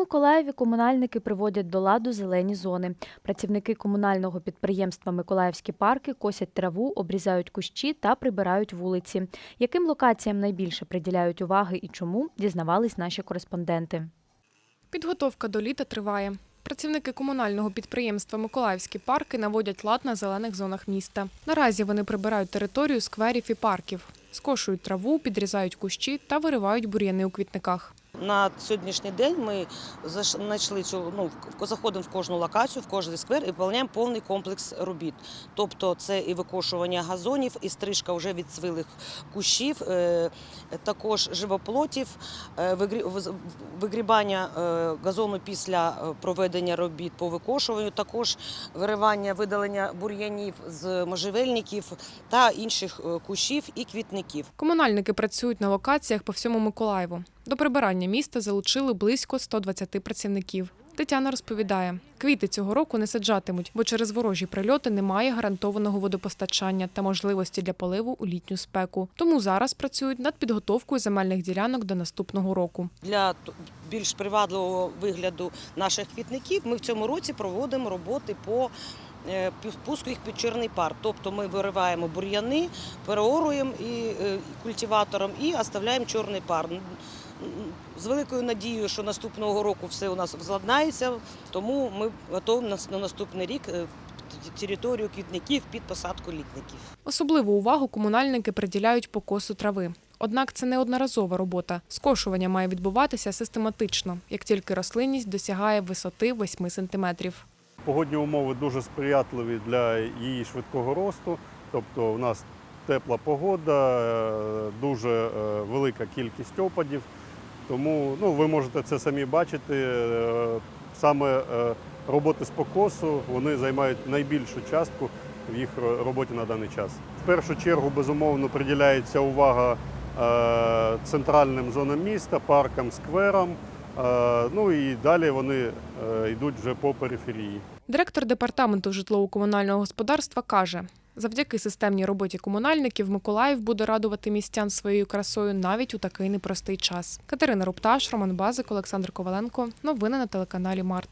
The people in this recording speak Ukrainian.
Миколаєві комунальники приводять до ладу зелені зони. Працівники комунального підприємства Миколаївські парки косять траву, обрізають кущі та прибирають вулиці. Яким локаціям найбільше приділяють уваги і чому дізнавались наші кореспонденти. Підготовка до літа триває. Працівники комунального підприємства Миколаївські парки наводять лад на зелених зонах міста. Наразі вони прибирають територію скверів і парків, скошують траву, підрізають кущі та виривають бур'яни у квітниках. На сьогоднішній день ми знайшли цю ну заходимо в кожну локацію, в кожний сквер і виконуємо повний комплекс робіт. Тобто це і викошування газонів, і стрижка вже відцвілих кущів, е, також живоплотів, е, вигрібання е, газону після проведення робіт по викошуванню, також виривання, видалення бур'янів з можжевельників та інших кущів і квітників. Комунальники працюють на локаціях по всьому Миколаєву. До прибирання міста залучили близько 120 працівників. Тетяна розповідає, квіти цього року не саджатимуть, бо через ворожі прильоти немає гарантованого водопостачання та можливості для поливу у літню спеку. Тому зараз працюють над підготовкою земельних ділянок до наступного року. Для більш привабливого вигляду наших квітників ми в цьому році проводимо роботи по пуску їх під чорний пар. Тобто ми вириваємо бур'яни, переоруємо і, е, культиватором і оставляємо чорний пар. З великою надією, що наступного року все у нас зладнається, тому ми на на наступний рік е, територію квітників під посадку літників. Особливу увагу комунальники приділяють покосу трави. Однак це не одноразова робота. Скошування має відбуватися систематично, як тільки рослинність досягає висоти 8 сантиметрів. Погодні умови дуже сприятливі для її швидкого росту. Тобто у нас тепла погода, е, дуже е, велика кількість опадів. Тому ну, ви можете це самі бачити. Е, Саме роботи з покосу вони займають найбільшу частку в їх роботі на даний час. В першу чергу, безумовно, приділяється увага центральним зонам міста, паркам, скверам. Е, Ну і далі вони е, йдуть вже по периферії. Директор департаменту житлово-комунального господарства каже: завдяки системній роботі комунальників Миколаїв буде радувати містян своєю красою навіть у такий непростий час. Катерина Рупташ, Роман Базик, Олександр Коваленко. Новини на телеканалі Март.